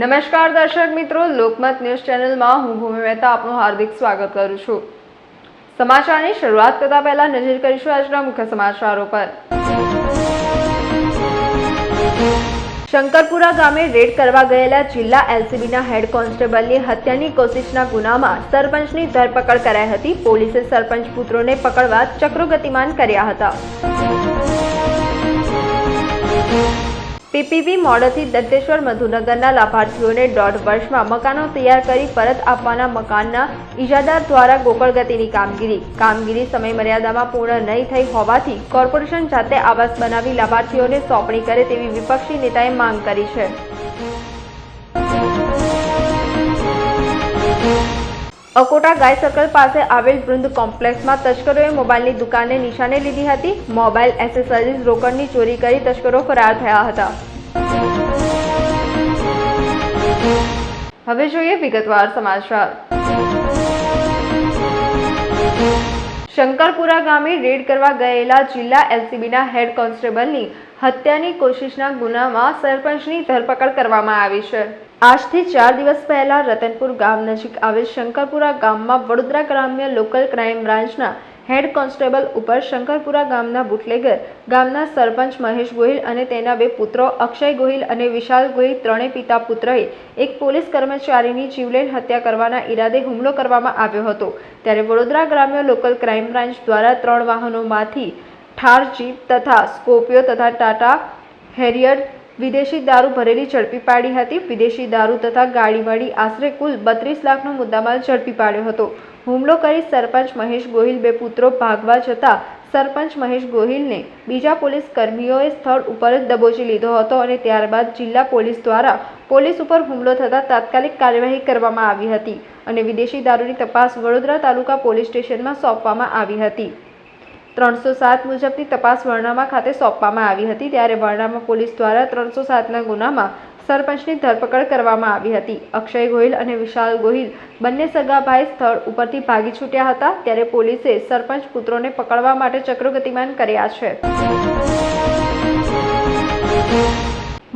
નમસ્કાર દર્શક મિત્રો, લોકમત ન્યૂઝ ચેનલમાં હું ભૂમિ મહેતા આપનું હાર્દિક સ્વાગત કરું છું. સમાચારની શરૂઆત કરતા પહેલા નજર કરીશું આજના મુખ્ય સમાચારો પર. શંકરપુરા ગામે રેડ કરવા ગયેલા જિલ્લા એલસીબીના હેડ કોન્સ્ટેબલની હત્યાની કોશિશના ગુનામાં સરપંચની ધરપકડ કરાઈ હતી. પોલીસે સરપંચ પુત્રોને પકડવા ચક્રો ગતિમાન કર્યા હતા. પીપીપી મોડલથી દંતેશ્વર મધુનગરના લાભાર્થીઓને દોઢ વર્ષમાં મકાનો તૈયાર કરી પરત આપવાના મકાનના ઇજાદાર દ્વારા ગોકળગતિની કામગીરી. કામગીરી સમય મર્યાદામાં પૂર્ણ નહીં થઈ હોવાથી કોર્પોરેશન જાતે આવાસ બનાવી લાભાર્થીઓને સોંપણી કરે તેવી વિપક્ષી નેતાએ માંગ કરી છે. અકોટા ગાય સર્કલ પાસે આવેલ વૃંદ કોમ્પ્લેક્સમાં તસ્કરોએ મોબાઈલની દુકાનને નિશાને લીધી હતી. મોબાઈલ એસેસરીઝ રોકડની ચોરી કરી તસ્કરો ફરાર થયા હતા. હવે જોઈએ વિગતવાર સમાચાર. શંકરપુરા ગામે રેડ કરવા ગયેલા જિલ્લા એલસીબીના હેડ કોન્સ્ટેબલની હત્યાની કોશિશના ગુનામાં સરપંચની ધરપકડ કરવામાં આવી છે. આજથી ચાર દિવસ પહેલા રતનપુર ગામ નજીક આવેલ શંકરપુરા ગામમાં વડોદરા ગ્રામ્ય લોકલ ક્રાઇમ બ્રાન્ચના હેડ કોન્સ્ટેબલ ઉપર શંકરપુરા ગામના બુટલેગર, ગામના સરપંચ મહેશ ગોહિલ અને તેના બે પુત્રો અક્ષય ગોહિલ અને વિશાલ ગોહિલ ત્રણેય પિતા પુત્રએ એક પોલીસ કર્મચારીની જીવલેણ હત્યા કરવાના ઈરાદે હુમલો કરવામાં આવ્યો હતો. ત્યારે વડોદરા ગ્રામ્ય લોકલ ક્રાઇમ બ્રાન્ચ દ્વારા ત્રણ વાહનોમાંથી ઠાર જીપ તથા સ્કોર્પિયો તથા ટાટા હેરિયર વિદેશી દારૂ ભરેલી ઝડપી પાડી હતી. વિદેશી દારૂ તથા ગાડી મળી આશરે કુલ બત્રીસ લાખનો મુદ્દામાલ ઝડપી પાડ્યો હતો. હુમલો કરી સરપંચ મહેશ ગોહિલ, બે પુત્રો ભાગવા જતા સરપંચ મહેશ ગોહિલને બીજા પોલીસ કર્મીઓએ સ્થળ ઉપર જ દબોચી લીધો હતો અને ત્યારબાદ જિલ્લા પોલીસ દ્વારા પોલીસ ઉપર હુમલો થતાં તાત્કાલિક કાર્યવાહી કરવામાં આવી હતી અને વિદેશી દારૂની તપાસ વડોદરા તાલુકા પોલીસ સ્ટેશનમાં સોંપવામાં આવી હતી. ત્રણસો સાત મુજબની તપાસ વર્ણામા ખાતે સોંપવામાં આવી હતી. ત્યારે વર્ણામા પોલીસ દ્વારા ત્રણસો સાતના ગુનામાં સરપંચની ધરપકડ કરવામાં આવી હતી. અક્ષય ગોહિલ અને વિશાલ ગોહિલ બંને સગાભાઈ સ્થળ ઉપરથી ભાગી છૂટ્યા હતા. ત્યારે પોલીસે સરપંચ પુત્રોને પકડવા માટે ચક્રો ગતિમાન કર્યા છે.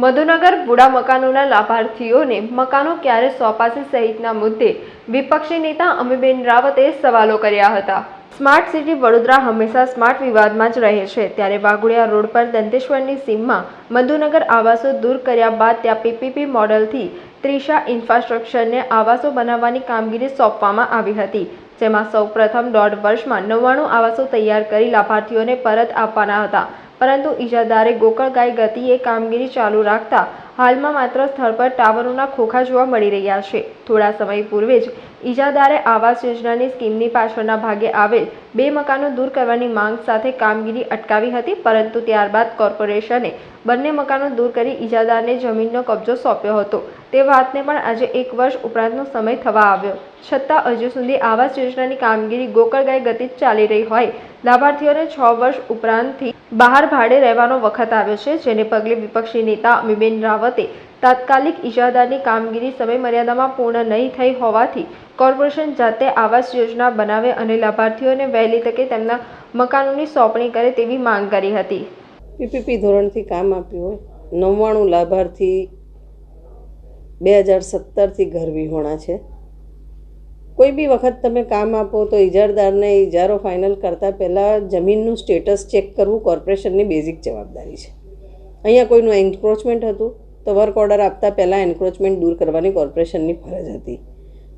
મધુનગર બુડા મકાનોના લાભાર્થીઓને મકાનો ક્યારે સોંપાશે સહિતના મુદ્દે વિપક્ષી નેતા અમીબેન રાવતે સવાલો કર્યા હતા. સ્માર્ટ સિટી વડોદરા હંમેશા સ્માર્ટ વિવાદમાં જ રહે છે. ત્યારે વાઘોડિયા રોડ પર દંતેશ્વરની સીમમાં મધુનગર આવાસો દૂર કર્યા બાદ ત્યાં પીપીપી મોડલથી ત્રિશા ઇન્ફ્રાસ્ટ્રક્ચરને આવાસો બનાવવાની કામગીરી સોંપવામાં આવી હતી, જેમાં સૌપ્રથમ દોઢ વર્ષમાં નવ્વાણું આવાસો તૈયાર કરી લાભાર્થીઓને પરત આપવાના હતા. પરંતુ ઇજાદારે ગોકળ ગાય ગતિએ કામગીરી ચાલુ રાખતા હાલમાં માત્ર સ્થળ પર ટાવરોના ખોખા જોવા મળી રહ્યા છે. થોડા સમય પૂર્વે જ ઇજાદારે આવાસ યોજનાની સ્કીમની પાછળના ભાગે આવેલ બે મકાનો દૂર કરવાની માંગ સાથે કામગીરી અટકાવી હતી, પરંતુ ત્યારબાદ કોર્પોરેશને બંને મકાનો દૂર કરી ઇજાદારને જમીનનો કબજો સોંપ્યો હતો. તે વાતને પણ આજે એક વર્ષ ઉપરાંતનો સમય થવા આવ્યો. છતાં હજુ સુધી આવાસ યોજનાની કામગીરી ગોકળગાય ગતિ ચાલી રહી હોય, લાભાર્થીઓને છ વર્ષ ઉપરાંતથી બહાર ભાડે રહેવાનો વખત આવ્યો છે, જેને પગલે વિપક્ષી નેતા અમીબેન રાવતે તાત્કાલિક ઇજાદારની કામગીરી સમય મર્યાદામાં પૂર્ણ નહીં થઈ હોવાથી કોર્પોરેશન જાતે આવાસ યોજના બનાવે અને લાભાર્થીઓને વહેલી તકે તેમના મકાનોની સોંપણી કરે તેવી માંગ કરી હતી. પીપીપી ધોરણથી કામ આપ્યું હોય. નવ્વાણું લાભાર્થી બે હજાર સત્તરથી ઘર વિહોણા છે. કોઈ બી વખત તમે કામ આપો તો ઇજારદારને ઇજારો ફાઇનલ કરતાં પહેલાં જમીનનું સ્ટેટસ ચેક કરવું કોર્પોરેશનની બેઝિક જવાબદારી છે. અહીંયા કોઈનું એન્ક્રોચમેન્ટ હતું. તો વર્ક ઓર્ડર આપતા પહેલાં એન્ક્રોચમેન્ટ દૂર કરવાની કોર્પોરેશનની ફરજ હતી.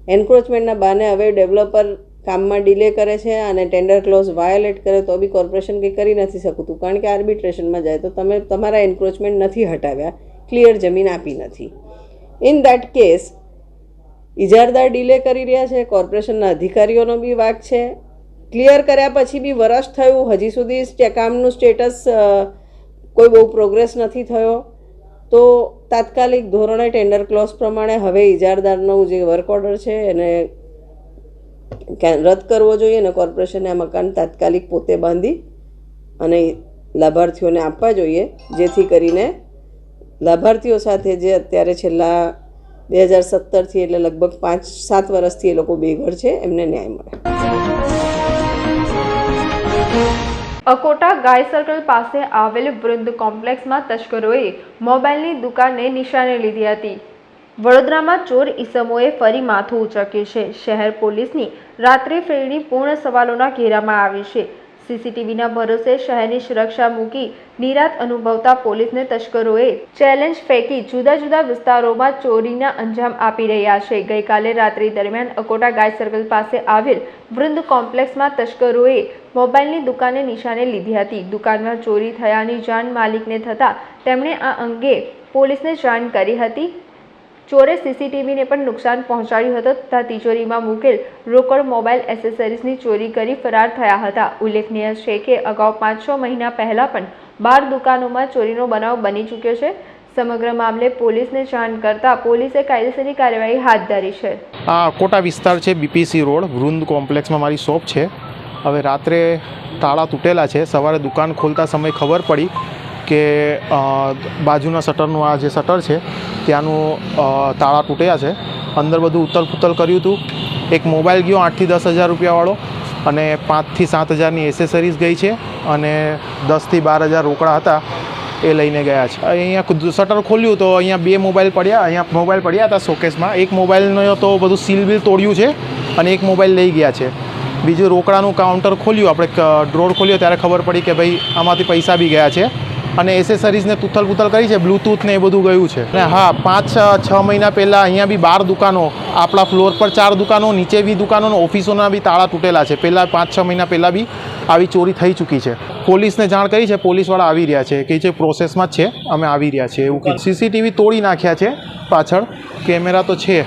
એન્ક્રોચમેન્ટના બહાને હવે ડેવલપર કામમાં ડિલે કરે છે અને ટેન્ડર ક્લોઝ વાયોલેટ કરે તો બી કોર્પોરેશન કંઈ કરી નથી શકતું. કારણ કે આર્બિટ્રેશનમાં જાય તો તમે તમારા એન્ક્રોચમેન્ટ નથી હટાવ્યા. ક્લિયર જમીન આપી નથી. ઇન દેટ કેસ ઇજારદાર ડિલે કરી રહ્યા છે કોર્પોરેશનના અધિકારીઓનો બી વાક છે. ક્લિયર કર્યા પછી બી વરસ થયું. હજી સુધી કામનું સ્ટેટસ કોઈ બહુ પ્રોગ્રેસ નથી થયો. તો તાત્કાલિક ધોરણે ટેન્ડર ક્લોઝ પ્રમાણે હવે ઇજારદારનો જે વર્ક ઓર્ડર છે એને રદ કરવો જોઈએ અને કોર્પોરેશને આ મકાન તાત્કાલિક પોતે બાંધી અને લાભાર્થીઓને આપવા જોઈએ, જેથી કરીને લાભાર્થીઓ સાથે જે અત્યારે છેલ્લા બે હજાર સત્તરથી એટલે લગભગ પાંચ, સાત વર્ષથી એ લોકો બેઘર છે, એમને ન્યાય મળે. અકોટા ગાય સર્કલ પાસે આવેલ વૃંદ કોમ્પ્લેક્સમાં તસ્કરોએ મોબાઈલની દુકાનને નિશાને લીધી હતી. વડોદરામાં ચોર ઈસમોએ ફરી માથું ઉચક્યું છે. શહેર પોલીસની રાત્રિ ફેરણી પૂર્ણ સવાલોના ઘેરામાં આવી છે. સીસીટીવીના ભરોસે શહેરની સુરક્ષા મૂકી નિરાત અનુભવતા પોલીસને તસ્કરોએ ચેલેન્જ ફેંકી જુદા જુદા વિસ્તારોમાં ચોરીના અંજામ આપી રહ્યા છે. ગઈકાલે રાત્રિ દરમિયાન અકોટા ગાય સર્કલ પાસે આવેલ વૃંદ કોમ્પ્લેક્સમાં તસ્કરોએ મોબાઈલની દુકાને નિશાને લીધી હતી. દુકાનમાં ચોરી થયાની જાણ માલિકને થતાં તેમણે આ અંગે પોલીસને જાણ કરી હતી. ચોરે સીસીટીવીને પણ નુકસાન પહોંચાડ્યું હતું તથા તિજોરીમાં મૂકેલ રોકડ મોબાઈલ એસેસરીઝની ચોરી કરી ફરાર થયા હતા. ઉલ્લેખનીય છે કે અગાઉ પાંચ છ મહિના પહેલાં પણ બાર દુકાનોમાં ચોરીનો બનાવ બની ચૂક્યો છે. સમગ્ર મામલે પોલીસને જાણ કરતા પોલીસે કાયદેસરની કાર્યવાહી હાથ ધરી છે. આ કોટા વિસ્તાર છે બીપીસી રોડ. વૃંદ કોમ્પ્લેક્સમાં મારી શોપ છે. હવે રાત્રે તાળા તૂટેલા છે. સવારે દુકાન ખોલતા સમયે ખબર પડી કે બાજુના શટરનું આ જે શટર છે ત્યાંનું તાળા તૂટ્યા છે. અંદર બધું ઉતલ પુતલ કર્યું હતું. એક મોબાઈલ ગયો, આઠથી દસ હજાર રૂપિયાવાળો. અને પાંચથી સાત હજારની એસેસરીઝ ગઈ છે. અને દસથી બાર હજાર રોકડા હતા એ લઈને ગયા છે. અહીંયા શટર ખોલ્યું તો અહીંયા બે મોબાઈલ પડ્યા. અહીંયા મોબાઈલ પડ્યા હતા શોકેસમાં એક મોબાઈલનો તો બધું સીલ બિલ તોડ્યું છે અને એક મોબાઈલ લઈ ગયા છે. બીજું રોકડાનું કાઉન્ટર ખોલ્યું. આપણે ડ્રોર ખોલ્યો. ત્યારે ખબર પડી કે ભાઈ આમાંથી પૈસા બી ગયા છે. અને એસેસરીઝને તુથલ પુથલ કરી છે બ્લૂટૂથ ને એ બધું ગયું છે. અને હા પાંચ છ મહિના પહેલાં અહીંયા બી બાર દુકાનો આપણા ફ્લોર પર ચાર દુકાનો નીચે બી દુકાનો ઓફિસોના બી તાળા તૂટેલા છે. પહેલાં પાંચ છ મહિના પહેલાં બી આવી ચોરી થઈ ચૂકી છે. પોલીસને જાણ કરી છે પોલીસવાળા આવી રહ્યા છે. કે જે પ્રોસેસમાં જ છે અમે આવી રહ્યા છીએ. એવું કે સીસીટીવી તોડી નાખ્યા છે પાછળ. કેમેરા તો છે.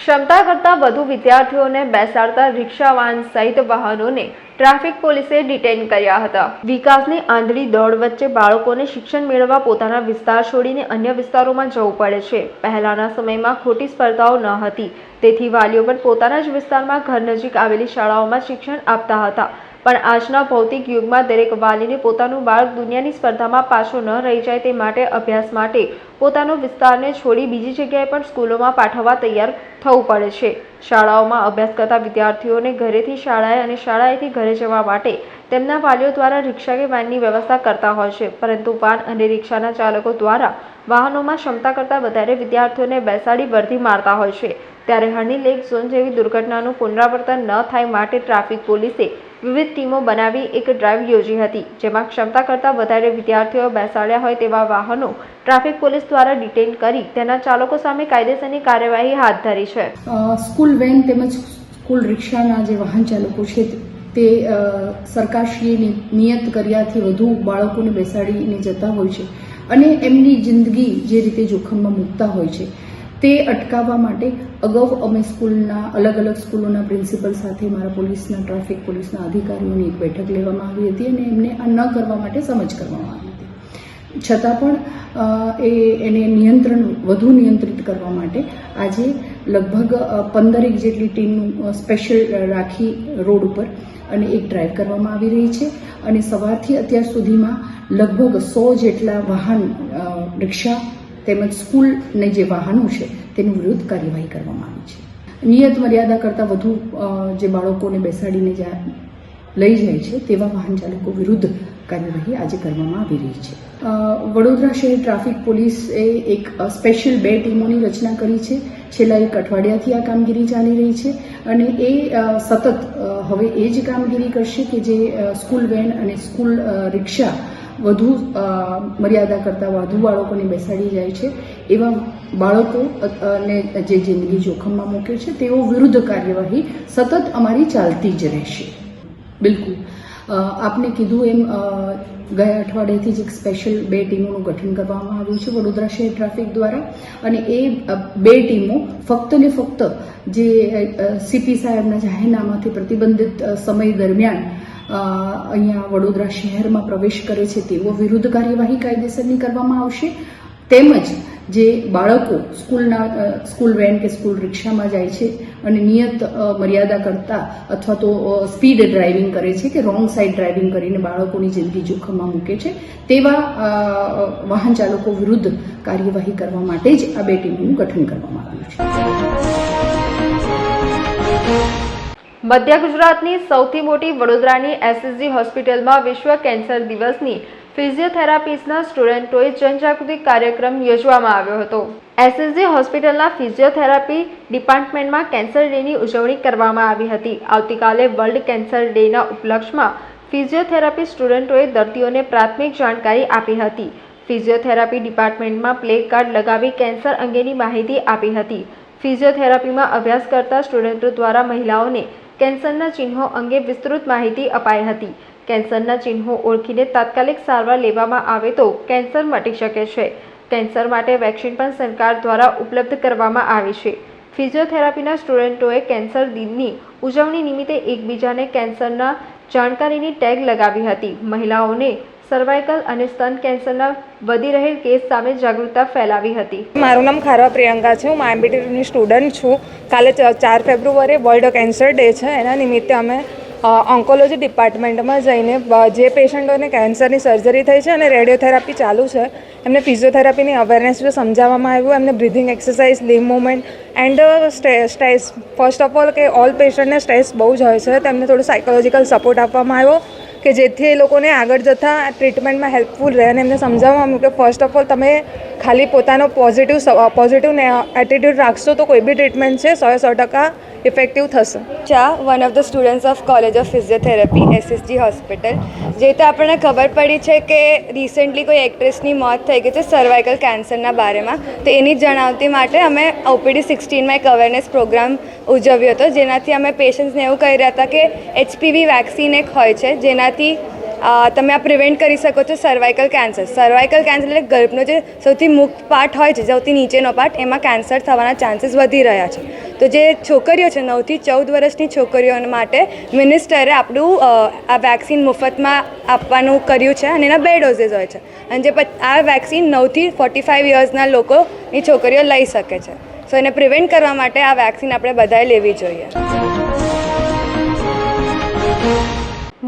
ક્ષમતા કરતાં વધુ વિદ્યાર્થીઓને બેસાડતા રિક્ષા વાહન સહિત વાહનોને ટ્રાફિક પોલીસે ડિટેન કર્યા હતા. વિકાસની આંધળી દોડ વચ્ચે બાળકોને શિક્ષણ મેળવવા પોતાના વિસ્તાર છોડીને અન્ય વિસ્તારોમાં જવું પડે છે. પહેલાના સમયમાં ખોટી સ્પર્ધાઓ ન હતી. તેથી વાલીઓ પણ પોતાના જ વિસ્તારમાં ઘર નજીક આવેલી શાળાઓમાં શિક્ષણ આપતા હતા. પણ આજના ભૌતિક યુગમાં દરેક વાલીને પોતાનું બાળક દુનિયાની સ્પર્ધામાં પાછો ન રહી જાય તે માટે અભ્યાસ માટે પોતાનો વિસ્તારને છોડી બીજી જગ્યાએ પણ સ્કૂલોમાં પાઠવવા તૈયાર થવું પડે છે. શાળાઓમાં અભ્યાસ કરતા વિદ્યાર્થીઓને ઘરેથી શાળાએ અને શાળાએથી ઘરે જવા માટે તેમના વાલીઓ દ્વારા રિક્ષા કે વાનની વ્યવસ્થા કરતા હોય છે. પરંતુ વાન અને રિક્ષાના ચાલકો દ્વારા વાહનોમાં ક્ષમતા કરતાં વધારે વિદ્યાર્થીઓને બેસાડી વર્ધી મારતા હોય છે. ત્યારે હની લેક ઝોન જેવી દુર્ઘટનાનું પુનરાવર્તન ન થાય માટે ટ્રાફિક પોલીસે વિવિધ ટીમો બનાવી એક ડ્રાઈવ યોજી હતી, જેમાં ક્ષમતા કરતાં વધારે વિદ્યાર્થીઓ બેસાડ્યા હોય તેવા વાહનો ટ્રાફિક પોલીસ દ્વારા ડિટેન કરી તેના ચાલકો સામે કાયદેસરની કાર્યવાહી હાથ ધરી છે. સ્કૂલ વેન તેમજ સ્કૂલ રિક્ષાના જે વાહન ચાલકો છે, તે સરકારશ્રીએ નિયત કર્યાથી વધુ બાળકોને બેસાડીને જતા હોય છે અને એમની જિંદગી જે રીતે જોખમમાં મૂકતા હોય છે. તે અટકાવવા માટે અગાઉ અમે સ્કૂલના અલગ અલગ સ્કૂલોના પ્રિન્સિપલ સાથે મારા પોલીસના, ટ્રાફિક પોલીસના અધિકારીઓની એક બેઠક લેવામાં આવી હતી અને એમને આ ન કરવા માટે સમજ કરવામાં આવી હતી. છતાં પણ એ, એને નિયંત્રણ, વધુ નિયંત્રિત કરવા માટે આજે લગભગ પંદરેક જેટલી ટીમનું સ્પેશિયલ રાખી રોડ ઉપર અને એક ડ્રાઈવ કરવામાં આવી રહી છે અને સવારથી અત્યાર સુધીમાં લગભગ સો જેટલા વાહન રિક્ષા તેમજ સ્કૂલને જે વાહનો છે, તેનું વિરુદ્ધ કાર્યવાહી કરવામાં આવી છે. નિયત મર્યાદા કરતાં વધુ જે બાળકોને બેસાડીને લઈ જાય છે, તેવા વાહન ચાલકો વિરુદ્ધ કાર્યવાહી આજે કરવામાં આવી રહી છે. વડોદરા શહેર ટ્રાફિક પોલીસે એક સ્પેશિયલ બે ટીમોની રચના કરી છે. છેલ્લા એક અઠવાડિયાથી આ કામગીરી ચાલી રહી છે અને એ સતત હવે એ જ કામગીરી કરશે કે જે સ્કૂલ વેન અને સ્કૂલ રિક્ષા વધુ મર્યાદા કરતાં વધુ બાળકોને બેસાડી જાય છે. એવા બાળકો ને જે જિંદગી જોખમમાં મૂકે છે, તેઓ વિરુદ્ધ કાર્યવાહી સતત અમારી ચાલતી જ રહેશે. બિલકુલ. આપને કીધું એમ ગયા અઠવાડિયેથી જ એક સ્પેશિયલ બે ટીમોનું ગઠન કરવામાં આવ્યું છે, વડોદરા શહેર ટ્રાફિક દ્વારા. અને એ બે ટીમો ફક્ત ને ફક્ત જે સીપી સાહેબના જાહેરનામાથી પ્રતિબંધિત સમય દરમિયાન અહીંયા વડોદરા શહેરમાં પ્રવેશ કરે છે તેઓ વિરુદ્ધ કાર્યવાહી કાયદેસરની કરવામાં આવશે. તેમજ જે બાળકો સ્કૂલના સ્કૂલ વેન કે સ્કૂલ રિક્ષામાં જાય છે અને નિયત મર્યાદા કરતા અથવા તો સ્પીડ ડ્રાઇવિંગ કરે છે કે રોંગ સાઈડ ડ્રાઇવિંગ કરીને બાળકોની જિંદગી જોખમમાં મૂકે છે, તેવા વાહન ચાલકો વિરુદ્ધ કાર્યવાહી કરવા માટે જ આ બે ટીમનું ગઠન કરવામાં આવ્યું છે. મધ્ય ગુજરાતની સૌથી મોટી વડોદરાની એસએસજી હોસ્પિટલમાં વિશ્વ કેન્સર દિવસની ફિઝિયોથેરાપીસ્ટના સ્ટુડન્ટોએ જનજાગૃતિ કાર્યક્રમ યોજવામાં આવ્યો હતો. એસએસજી હોસ્પિટલના ફિઝિયોથેરાપી ડિપાર્ટમેન્ટમાં કેન્સર ડેની ઉજવણી કરવામાં આવી હતી. આવતીકાલે વર્લ્ડ કેન્સર ડેના ઉપલક્ષમાં ફિઝિયોથેરાપી સ્ટુડન્ટોએ દર્દીઓને પ્રાથમિક જાણકારી આપી હતી. ફિઝિયોથેરાપી ડિપાર્ટમેન્ટમાં પ્લે કાર્ડ લગાવી કેન્સર અંગેની માહિતી આપી હતી. ફિઝિયોથેરાપીમાં અભ્યાસ કરતા સ્ટુડન્ટો દ્વારા મહિલાઓને કેન્સરના ચિહ્નો અંગે વિસ્તૃત માહિતી અપાઈ હતી. કેન્સરના ચિહ્નો ઓળખીને તાત્કાલિક સારવાર લેવામાં આવે તો કેન્સર મટી શકે છે. કેન્સર માટે વેક્સિન પણ સરકાર દ્વારા ઉપલબ્ધ કરવામાં આવી છે. ફિઝિયોથેરાપીના સ્ટુડન્ટોએ કેન્સર દિનની ઉજવણી નિમિત્તે એકબીજાને કેન્સરના જાણકારીની ટેગ લગાવી હતી. મહિલાઓને સર્વાઇકલ અને સ્તન કેન્સરના વધી રહેલ કેસ સામે જાગૃતતા ફેલાવી હતી. મારું નામ ખારવા પ્રિયંકા છે. હું માયબીટીની સ્ટુડન્ટ છું. કાલે ચાર ફેબ્રુઆરીએ વર્લ્ડ કેન્સર ડે છે. એના નિમિત્તે અમે ઓન્કોલોજી ડિપાર્ટમેન્ટમાં જઈને જે પેશન્ટોને કેન્સરની સર્જરી થઈ છે અને રેડિયોથેરાપી ચાલુ છે, એમને ફિઝિયોથેરાપીની અવેરનેસ જો સમજાવવામાં આવ્યું. એમને breathing exercise leave movement and stress. First of all કે ઓલ પેશન્ટને સ્ટ્રેસ બહુ જ હોય છે. તેમને થોડું સાયકોલોજીકલ સપોર્ટ આપવામાં આવ્યો. કે જેથી એ લોકોને આગળ જતાં ટ્રીટમેન્ટમાં હેલ્પફુલ રહે અને એમને સમજાવવામાં કે ફર્સ્ટ ઓફ ઓલ તમે ખાલી પોતાનો પોઝિટિવ પોઝિટિવ એટીટ્યૂડ રાખશો તો કોઈ બી ટ્રીટમેન્ટ છે, સો સો ટકા ઇફેક્ટિવ થશે? ચા one of the students of college of physiotherapy SSG hospital જે રીતે આપણને ખબર પડી છે કે રિસેન્ટલી કોઈ એક્ટ્રેસની મોત થઈ ગઈ છે સર્વાઇકલ કેન્સરના બારેમાં. તો એની જણાવતી માટે અમે ઓપીડી સિક્સટીનમાં એક અવેરનેસ પ્રોગ્રામ ઉજવ્યો હતો. જેનાથી અમે પેશન્ટ્સને એવું કહી રહ્યા હતા કે એચપીવી વેક્સિન એક હોય છે. જેનાથી તમે આ પ્રિવેન્ટ કરી શકો છો સર્વાઇકલ કેન્સર સર્વાઇકલ કેન્સર એટલે ગર્ભનો જે સૌથી મુક્ત પાર્ટ હોય છે, સૌથી નીચેનો પાર્ટ, એમાં કેન્સર થવાના ચાન્સીસ વધી રહ્યા છે. તો જે છોકરીઓ છે નવથી ચૌદ વર્ષની છોકરીઓ માટે મિનિસ્ટરે આપણું આ વેક્સિન મફતમાં આપવાનું કર્યું છે અને એના બે ડોઝીસ હોય છે. અને જે આ વેક્સિન નવથી ફોર્ટી ફાઇવ યર્સના લોકોની છોકરીઓ લઈ શકે છે. સો એને પ્રિવેન્ટ કરવા માટે આ વેક્સિન આપણે બધાએ લેવી જોઈએ.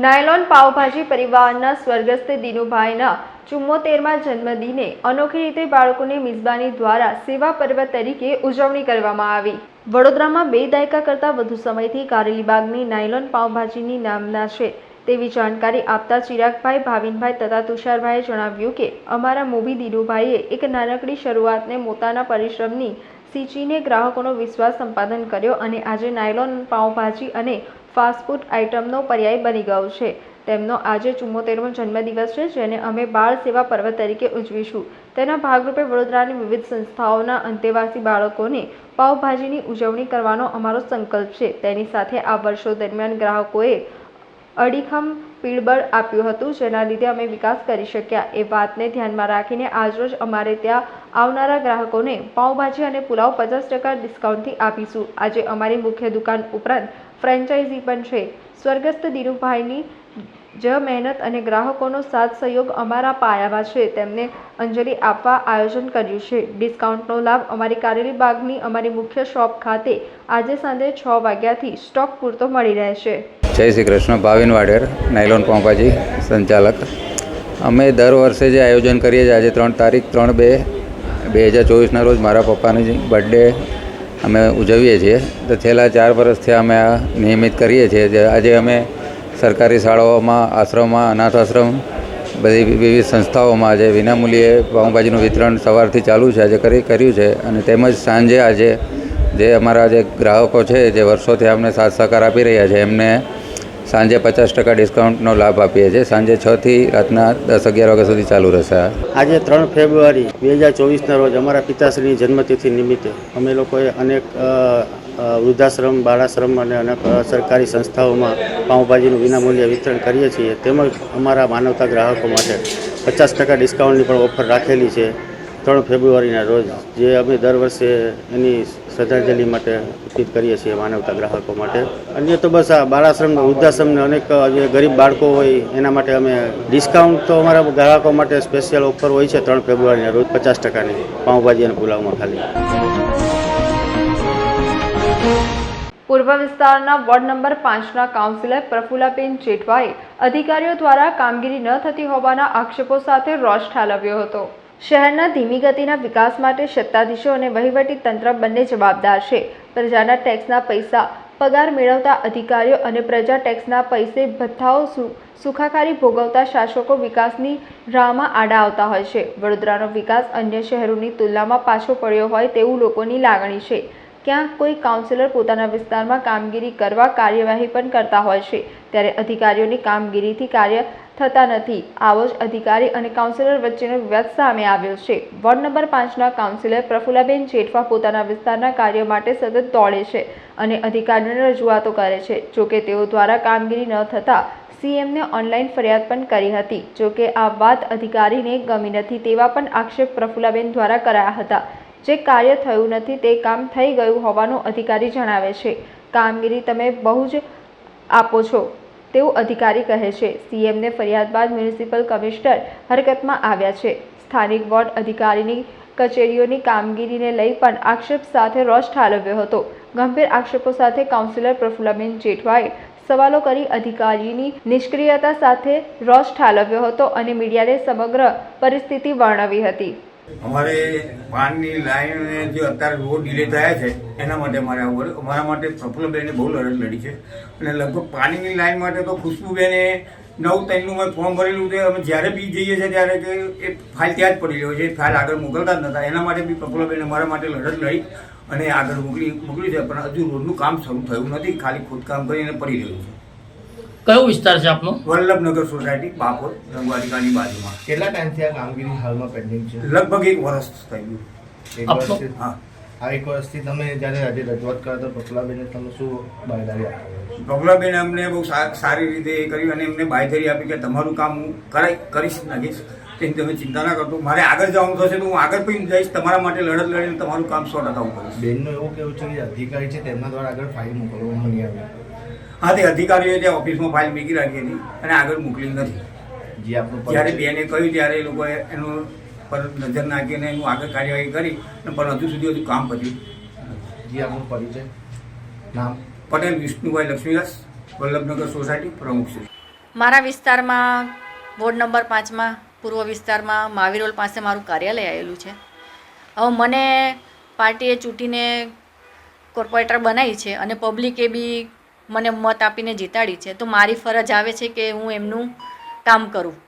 નાયલોન પાવભાજી પરિવારના સ્વર્ગસ્થ દિનુભાઈના ચુમ્મોતેરમાં જન્મદિને અનોખી રીતે બાળકોને મિઝબાની દ્વારા સેવા પર્વ તરીકે ઉજવણી કરવામાં આવી. વડોદરામાં બે દાયકા કરતાં વધુ સમયથી કારેલીબાગની નાયલોન પાવભાજીની નામના છે તેવી જાણકારી આપતા ચિરાગભાઈ ભાવિનભાઈ તથા તુષારભાઈએ જણાવ્યું કે, અમારા મોભી દિનુભાઈએ એક નાનકડી શરૂઆતને પોતાના પરિશ્રમની સિંચીને ગ્રાહકોનો વિશ્વાસ સંપાદન કર્યો અને આજે નાયલોન પાવભાજી અને ફાસ્ટફૂડ આઇટમનો પર્યાય બની ગયો છે. તેમનો આજે ચુમ્મોતેરમો જન્મદિવસ છે, જેને અમે બાળ સેવા પર્વ તરીકે ઉજવીશું. તેના ભાગરૂપે વડોદરાની વિવિધ સંસ્થાઓના અંતેવાસી બાળકોને પાવભાજીની ઉજવણી કરવાનો અમારો સંકલ્પ છે. તેની સાથે આ વર્ષો દરમિયાન ગ્રાહકોએ અડીખમ પીળબળ આપ્યું હતું, જેના લીધે અમે વિકાસ કરી શક્યા. એ વાતને ધ્યાનમાં રાખીને આજરોજ અમારે ત્યાં આવનારા ગ્રાહકોને પાઉંભાજી અને પુલાવ પચાસ ટકા ડિસ્કાઉન્ટથી આપીશું. આજે અમારી મુખ્ય દુકાન ઉપરાંત ફ્રેન્ચાઇઝી પણ છે. સ્વર્ગસ્થ ધીરુભાઈની જ મહેનત અને ગ્રાહકોનો સાથ સહયોગ અમારા પાયામાં છે. તેમને અંજલિ આપવા આયોજન કર્યું છે. ડિસ્કાઉન્ટનો લાભ અમારી કારેલી બાગની અમારી મુખ્ય શોપ ખાતે આજે સાંજે છ વાગ્યાથી સ્ટોક પૂરતો મળી રહેશે. જય શ્રી કૃષ્ણ. ભાવિન વાડેર નાયલોન પોંપાજી, સંચાલક. અમે દર વર્ષે જે આયોજન કરીએ છીએ, આજે ત્રણ તારીખ, ત્રણ બે બે હજાર ચોવીસના રોજ મારા પપ્પાની બર્થડે અમે ઉજવીએ છીએ. તો છેલ્લા ચાર વર્ષથી અમે આ નિયમિત કરીએ છીએ જે આજે અમે સરકારી શાળાઓમાં, આશ્રમમાં, અનાથ આશ્રમ, બધી વિવિધ સંસ્થાઓમાં આજે વિનામૂલ્યે પાઉંભાજીનું વિતરણ સવારથી ચાલુ છે, આજે કરી, કર્યું છે. અને તેમજ સાંજે આજે જે અમારા જે ગ્રાહકો છે, જે વર્ષોથી અમને સાથ સહકાર આપી રહ્યા છે, એમને સાંજે પચાસ ટકા ડિસ્કાઉન્ટનો લાભ આપીએ છીએ. સાંજે છથી રાતના દસ અગિયાર વાગ્યા સુધી ચાલુ રહેશે આજે ત્રણ ફેબ્રુઆરી બે હજાર ચોવીસના રોજ અમારા પિતાશ્રીની જન્મતિથિ નિમિત્તે અમે લોકોએ અનેક વૃદ્ધાશ્રમ, બાળાશ્રમ અને અનેક સરકારી સંસ્થાઓમાં પાઉંભાજીનું વિનામૂલ્યે વિતરણ કરીએ છીએ. તેમજ અમારા માનવતા ગ્રાહકો માટે પચાસ ટકા ડિસ્કાઉન્ટની પણ ઓફર રાખેલી છે ત્રણ ફેબ્રુઆરીના રોજ, જે અમે દર વર્ષે એની શ્રદ્ધાંજલિ માટે ઉચિત કરીએ છીએ માનવતા ગ્રાહકો માટે. અન્ય તો બસ આ બાળાશ્રમ વૃદ્ધાશ્રમને અનેક જે ગરીબ બાળકો હોય એના માટે અમે ડિસ્કાઉન્ટ તો અમારા ગ્રાહકો માટે સ્પેશિયલ ઓફર હોય છે ત્રણ ફેબ્રુઆરીના રોજ પચાસ ટકાની પાઉંભાજી અને પુલાવમાં ખાલી. પૂર્વ વિસ્તારના વોર્ડ નંબર પાંચના કાઉન્સિલર પ્રફુલાબેન જેઠવાએ અધિકારીઓ દ્વારા કામગીરી ન થતી હોવાના આક્ષેપો સાથે રોષ ઠાલવ્યો હતો. શહેરના ધીમી ગતિના વિકાસ માટે સત્તાધીશો અને વહીવટી તંત્ર બંને જવાબદાર છે. પ્રજાના ટેક્સના પૈસા, પગાર મેળવતા અધિકારીઓ અને પ્રજા ટેક્સના પૈસે ભથ્થાઓ સુખાકારી ભોગવતા શાસકો વિકાસની રાહમાં આડા આવતા હોય છે. વડોદરાનો વિકાસ અન્ય શહેરોની તુલનામાં પાછો પડ્યો હોય તેવું લોકોની લાગણી છે. ક્યાંક કોઈ કાઉન્સિલર પોતાના વિસ્તારમાં કામગીરી કરવા કાર્યવાહી પણ કરતા હોય છે. ત્યારે અધિકારીઓની કામગીરીથી કાર્ય થતા નથી. આવો જ અધિકારી અને કાઉન્સિલર વચ્ચેનો વિવાદ સામે આવ્યો છે. વોર્ડ નંબર પાંચના કાઉન્સિલર પ્રફુલાબેન જેઠવા પોતાના વિસ્તારના કાર્ય માટે સતત દોડે છે અને અધિકારીઓને રજૂઆતો કરે છે. જોકે તેઓ દ્વારા કામગીરી ન થતાં સીએમને ઓનલાઈન ફરિયાદ પણ કરી હતી. જોકે આ વાત અધિકારીને ગમી નથી તેવા પણ આક્ષેપ પ્રફુલાબેન દ્વારા કરાયા હતા. જે કાર્ય થયું નથી તે કામ થઈ ગયું હોવાનું અધિકારી જણાવે છે. કામગીરી તમે બહુ જ આપો છો, તેવું અધિકારી કહે છે. સીએમને ફરિયાદ બાદ મ્યુનિસિપલ કમિશનર હરકતમાં આવ્યા છે. સ્થાનિક વોર્ડ અધિકારીની કચેરીઓની કામગીરીને લઈ પણ આક્ષેપ સાથે રોષ ઠાલવ્યો હતો. ગંભીર આક્ષેપો સાથે કાઉન્સિલર પ્રફુલ્લાબેન જેઠવાએ સવાલો કરી અધિકારીની નિષ્ક્રિયતા સાથે રોષ ઠાલવ્યો હતો અને મીડિયાને સમગ્ર પરિસ્થિતિ વર્ણવી હતી. અમારે પાણીની લાઈન જે અત્યારે રોડ ડિલે થયા છે, એના માટે મારે આવવું પડે. અમારા માટે પ્રફુલ્લબેને બહુ લડત લડી છે. અને લગભગ પાણીની લાઈન માટે તો ખુશ્બુબેને નવ ત્રણનું મેં ફોર્મ ભરેલું છે. અમે જ્યારે બી જઈએ છીએ ત્યારે એ ફાઇલ ત્યાં જ પડી રહ્યો છે. ફાઇલ આગળ મોકલતા જ નતા. એના માટે બી પ્રફુલ્લબેને અમારા માટે લડત લડી અને આગળ મોકલી મોકલી છે. પણ હજુ રોડનું કામ શરૂ થયું નથી. ખાલી ખોદકામ કરીને પડી રહ્યું છે. કયો વિસ્તાર છે આપનો? વલ્લભનગર સોસાયટી બાપોર રંગવાટિકાની બાજુમાં. કેટલા ટાઈમથી આ કામગીરી હાલમાં પેન્ડિંગ છે? લગભગ એક વર્ષ થઈ ગયું. એક આપનો- વર્ષથી હા. આ એક વર્ષથી તમે જ્યારે આજે રજૂઆત કરો તો પટલાબેને તમે શું બાંયધારી આપી પ્રફુલ્લાબેન અમને બહુ સારી રીતે એ કર્યું અને એમને બાંયધરી આપી કે તમારું કામ હું કરાઈ કરીશ નાખીશ તેની તમે ચિંતા ના કરતો મારે આગળ જવાનું થશે તો હું આગળ પણ જઈશ. તમારા માટે લડત લડીને તમારું કામ સો ટકા હું કરીશ. બેનનું એવું કેવું છે કે અધિકારી છે તેમના દ્વારા આગળ ફાઇલ મોકલવામાં નહીં આવી. હા તે અધિકારીઓએ ત્યાં ઓફિસમાં ફાઇલ મૂકી રાખી હતી અને આગળ મોકલી નથી. જે આપણું જ્યારે બેને કહ્યું ત્યારે એ લોકોએ એનું પર નજર નાખીને એનું આગળ કાર્યવાહી કરી અને પણ હજુ સુધી હજુ કામ પત્યું જે આપણું પરિચય. નામ? પટેલ વિષ્ણુભાઈ લક્ષ્મીદાસ વલ્લભનગર સોસાયટી પ્રમુખ છે. મારા વિસ્તારમાં વોર્ડ નંબર પાંચમાં પૂર્વ વિસ્તારમાં મહાવીરોલ પાસે મારું કાર્યાલય આવેલું છે. હવે મને પાર્ટીએ ચૂંટીને કોર્પોરેટર બનાવી છે અને પબ્લિકે બી મને મત આપીને જીતાડી છે. તો મારી ફરજ આવે છે કે હું એમનું કામ કરું.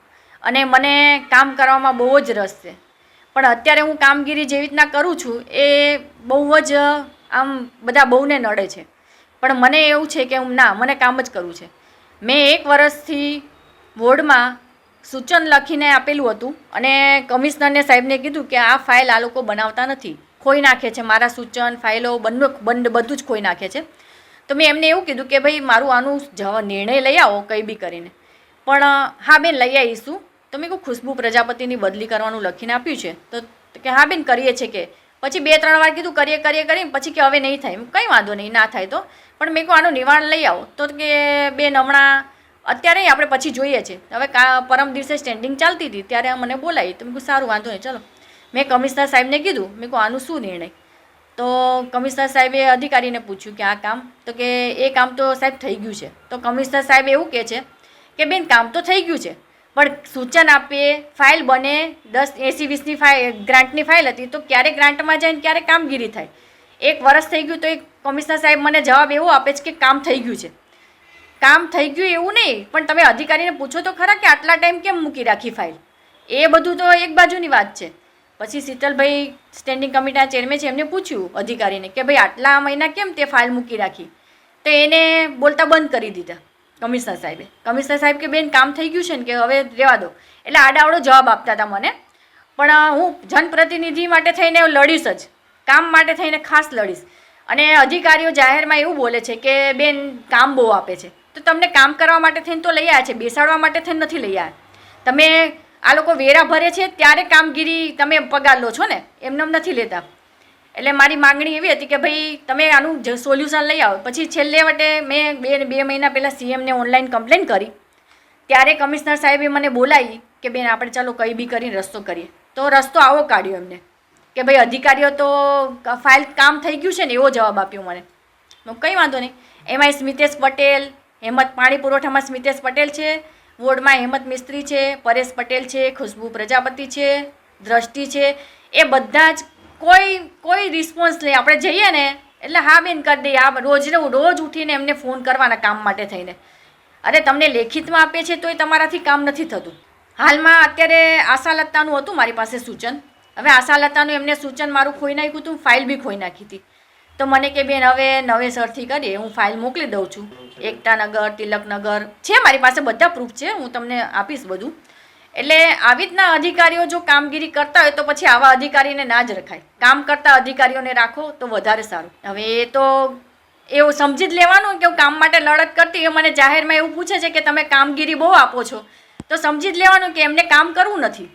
અને મને કામ કરવામાં બહુ જ રસ છે. પણ અત્યારે હું કામગીરી જેવી રીતના કરું છું એ બહુ જ, આમ, બધા બહુને નડે છે. પણ મને એવું છે કે હું, ના, મને કામ જ કરવું છે. મેં એક વર્ષથી વોર્ડમાં સૂચન લખીને આપેલું હતું અને કમિશનરને સાહેબને કીધું કે આ ફાઇલ આ લોકો બનાવતા નથી. ખોઈ નાખે છે. મારા સૂચન, ફાઇલો બંને બંધ, બધું જ ખોઈ નાખે છે. તો મેં એમને એવું કીધું કે ભાઈ મારું આનું જવા નિર્ણય લઈ આવો કંઈ બી કરીને. પણ હા બેન, લઈ આવીશું. તો મેં કહું ખુશ્બુ પ્રજાપતિની બદલી કરવાનું લખીને આપ્યું છે. તો કે હા બેન, કરીએ છીએ કે. પછી બે, ત્રણ વાર કીધું કરીએ કરીએ કરીને પછી કે હવે નહીં થાય. કંઈ વાંધો નહીં, ના થાય તો. પણ મેં કહું આનું નિવારણ લઈ આવો. તો કે બેન, હમણાં અત્યારે આપણે પછી જોઈએ છે. હવે કા, પરમ દિવસે સ્ટેન્ડિંગ ચાલતી હતી, ત્યારે મને બોલાવી. તો મેં કહું સારું, વાંધો નહીં, ચલો. મેં કમિશનર સાહેબને કીધું. મેં કહું આનું શું નિર્ણય? તો કમિશનર સાહેબે અધિકારીને પૂછ્યું કે આ કામ, તો કે એ કામ તો સાહેબ થઈ ગયું છે. તો કમિશનર સાહેબ એવું કહે છે કે બેન કામ તો થઈ ગયું છે, પણ સૂચન આપીએ ફાઇલ બને, દસ એસી વીસની ફાઇલ, ગ્રાન્ટની ફાઇલ હતી, તો ક્યારે ગ્રાન્ટમાં જાય ને ક્યારે કામગીરી થાય? એક વર્ષ થઈ ગયું તો એક કમિશનર સાહેબ મને જવાબ એવો આપે છે કે કામ થઈ ગયું છે. કામ થઈ ગયું એવું નહીં, પણ તમે અધિકારીને પૂછો તો ખરા કે આટલા ટાઈમ કેમ મૂકી રાખી ફાઇલ? એ બધું તો એક બાજુની વાત છે. પછી શીતલભાઈ સ્ટેન્ડિંગ કમિટીના ચેરમેન છે, એમને પૂછ્યું અધિકારીને કે ભાઈ, આટલા મહિના કેમ તે ફાઇલ મૂકી રાખી? તો એને બોલતા બંધ કરી દીધા કમિશનર સાહેબે. કમિશનર સાહેબ કે, બેન, કામ થઈ ગયું છે ને કે હવે રહેવા દો. એટલે આડાવડો જવાબ આપતા હતા મને. પણ હું જનપ્રતિનિધિ માટે થઈને લડીશ જ. કામ માટે થઈને ખાસ લડીશ. અને અધિકારીઓ જાહેરમાં એવું બોલે છે કે, બેન, કામ બહુ આપે છે. તો તમને કામ કરવા માટે થઈને તો લઈ આવ્યા છે, બેસાડવા માટે થઈને નથી લઈ આવ્યા. તમે આ લોકો વેરા ભરે છે, ત્યારે કામગીરી તમે પગાર લો છો ને? એમને એમ નથી લેતા. એટલે મારી માગણી એવી હતી કે ભાઈ, તમે આનું સોલ્યુશન લઈ આવો. પછી છેલ્લે વટે મેં બે બે મહિના પહેલાં સીએમને ઓનલાઈન કમ્પ્લેન કરી. ત્યારે કમિશનર સાહેબે મને બોલાવી કે, બેન, આપણે ચાલો કંઈ બી કરીને રસ્તો કરીએ. તો રસ્તો આવો કાઢ્યો એમને. કે ભાઈ, અધિકારીઓ તો ફાઇલ કામ થઈ ગયું છે ને, એવો જવાબ આપ્યો મને. કંઈ વાંધો નહીં. એમાંય સ્મિતેશ પટેલ, હેમત પાણી પુરવઠામાં સ્મિતેશ પટેલ છે. વોર્ડમાં હેમત મિસ્ત્રી છે, પરેશ પટેલ છે, ખુશ્બુ પ્રજાપતિ છે, દ્રષ્ટિ છે, એ બધા જ કોઈ કોઈ રિસ્પોન્સ નહીં આપણે જઈએ ને, એટલે હા બેન કરી દઈએ. આ રોજ ને રોજ ઉઠીને એમને ફોન કરવાના કામ માટે થઈને. અરે તમને લેખિતમાં આપે છે તોય તમારાથી કામ નથી થતું. હાલમાં અત્યારે આશાલતાનું હતું મારી પાસે સૂચન. હવે આશાલતાનું એમને સૂચન મારું ખોઈ નાખ્યું હતું ફાઇલ બી ખોઈ નાખી હતી. તો મને કે બેન હવે નવેસરથી કરીએ હું ફાઇલ મોકલી દઉં છું. એકતાનગર તિલકનગર છે મારી પાસે બધા પ્રૂફ છે હું તમને આપીશ બધું. એટલે આવી રીતના અધિકારીઓ જો કામગીરી કરતા હોય તો પછી આવા અધિકારીને ના જ રખાય. કામ કરતા અધિકારીઓને રાખો તો વધારે સારું. હવે એ તો એવું સમજી જ લેવાનું કે હું કામ માટે લડત કરતી એ મને જાહેરમાં એવું પૂછે છે કે તમે કામગીરી બહુ આપો છો. તો સમજી જ લેવાનું કે એમને કામ કરવું નથી.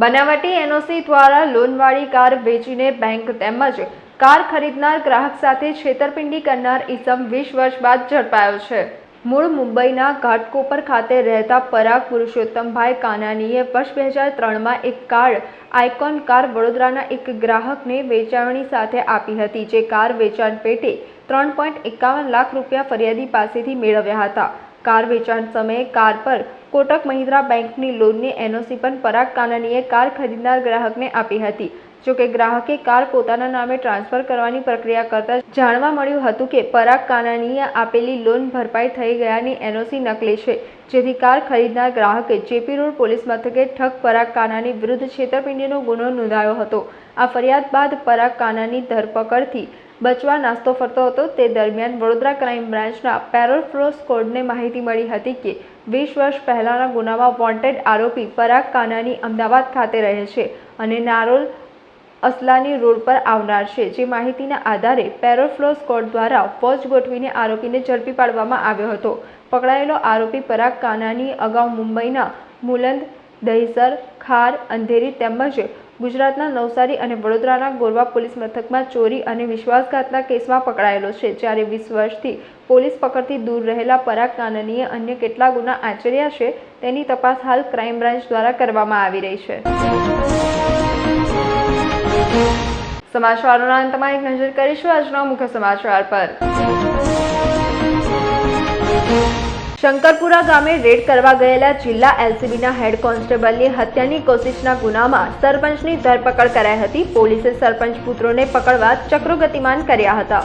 બનાવટી એનઓસી દ્વારા લોનવાળી કાર વેચીને બેંક તેમજ કાર ખરીદનાર ગ્રાહક સાથે છેતરપિંડી કરનાર ઈસમ વીસ વર્ષ બાદ ઝડપાયો છે. મૂળ મુંબઈના ઘાટકોપર ખાતે રહેતા પરાગ પુરુષોત્તમભાઈ કાનાનીએ વર્ષ બે હજાર ત્રણમાં એક કાર, આઇકોન કાર વડોદરાના એક ગ્રાહકને વેચાણની સાથે આપી હતી, જે કાર વેચાણ પેટે ત્રણ પોઈન્ટ એકાવન લાખ રૂપિયા ફરિયાદી પાસેથી મેળવ્યા હતા. કાર વેચાણ સમયે કાર પર કોટક મહિન્દ્રા બેંકની લોનની એનઓસી પણ પરાગ કાનાનીએ કાર ખરીદનાર ગ્રાહકને આપી હતી. જોકે ગ્રાહકે કાર પોતાના નામે ટ્રાન્સફર કરવાની પ્રક્રિયા કરતા જાણવા મળ્યું હતું કે પરાગ કાનાનીએ આપેલી લોન ભરપાઈ થઈ ગયાની એનઓસી નકલી છે. જેથી કાર ખરીદનાર ગ્રાહકે જેપી રોડ પોલીસ મથકે ઠગ પરાગ કાનાની વિરુદ્ધ છેતરપિંડીનો ગુનો નોંધાયો હતો. આ ફરિયાદ બાદ પરાગ કાનાની ધરપકડથી બચવા નાસ્તો ફરતો હતો તે દરમિયાન વડોદરા ક્રાઇમ બ્રાન્ચના પેરોલ ફ્લો માહિતી મળી હતી કે વીસ વર્ષ પહેલાંના ગુનામાં વોન્ટેડ આરોપી પરાગ કાનાની અમદાવાદ ખાતે રહે છે અને નારોલ અસલાની રોડ પર આવનાર છે. જે માહિતીના આધારે પેરોલ ફ્લો સ્કોડ દ્વારા ફોજ ગોઠવીને આરોપીને ઝડપી પાડવામાં આવ્યો હતો. પકડાયેલો આરોપી પરાગ કાનાની અગાઉ મુંબઈના મુલંદ, દહીસર, ખાર, અંધેરી તેમજ ગુજરાતના નવસારી અને વડોદરાના ગોરવા પોલીસ મથકમાં ચોરી અને વિશ્વાસઘાતના કેસમાં પકડાયેલો છે. જ્યારે વીસ વર્ષથી પોલીસ પકડથી દૂર રહેલા પરાગ કાનનીએ અન્ય કેટલા ગુના આચર્યા છે તેની તપાસ હાલ ક્રાઇમ બ્રાન્ચ દ્વારા કરવામાં આવી રહી છે. સમાચારોના અંતમાં એક નજર કરીશું. આજના મુખ્ય સમાચાર પર. શંકરપુરા ગામે રેડ કરવા ગયેલા જિલ્લા એલસીબીના હેડ કોન્સ્ટેબલની હત્યાની કોશિશના ગુનામાં સરપંચની ધરપકડ કરાઈ હતી. પોલીસે સરપંચ પુત્રોને પકડવા ચક્રો ગતિમાન કર્યા હતા.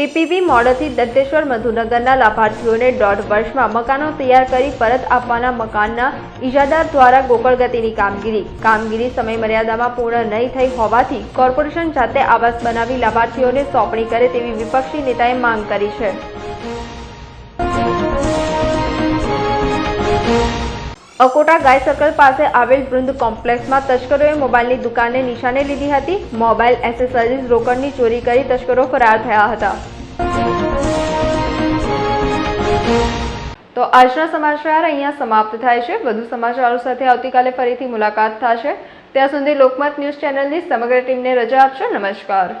પીપીવી મોડલથી દંતેશ્વર મધુનગરના લાભાર્થીઓને દોઢ વર્ષમાં મકાનો તૈયાર કરી પરત આપવાના મકાનના ઇજાદાર દ્વારા ગોકળગતિની કામગીરી. કામગીરી સમય મર્યાદામાં પૂર્ણ નહીં થઈ હોવાથી કોર્પોરેશન જાતે આવાસ બનાવી લાભાર્થીઓને સોંપણી કરે તેવી વિપક્ષી નેતાએ માંગ કરી છે. અકોટા ગાય સર્કલ પાસે આવેલ વૃંદ કોમ્પ્લેક્સમાં તસ્કરોએ મોબાઈલની દુકાનને નિશાને લીધી હતી. મોબાઈલ એસેસરીઝ રોકડની ચોરી કરી તસ્કરો ફરાર થયા હતા. તો આજના સમાચાર અહીંયા સમાપ્ત થાય છે. વધુ સમાચારો સાથે આવતીકાલે ફરીથી મુલાકાત થશે. ત્યાં સુધી લોકમત ન્યૂઝ ચેનલની સમગ્ર ટીમને રજા આપશો. નમસ્કાર.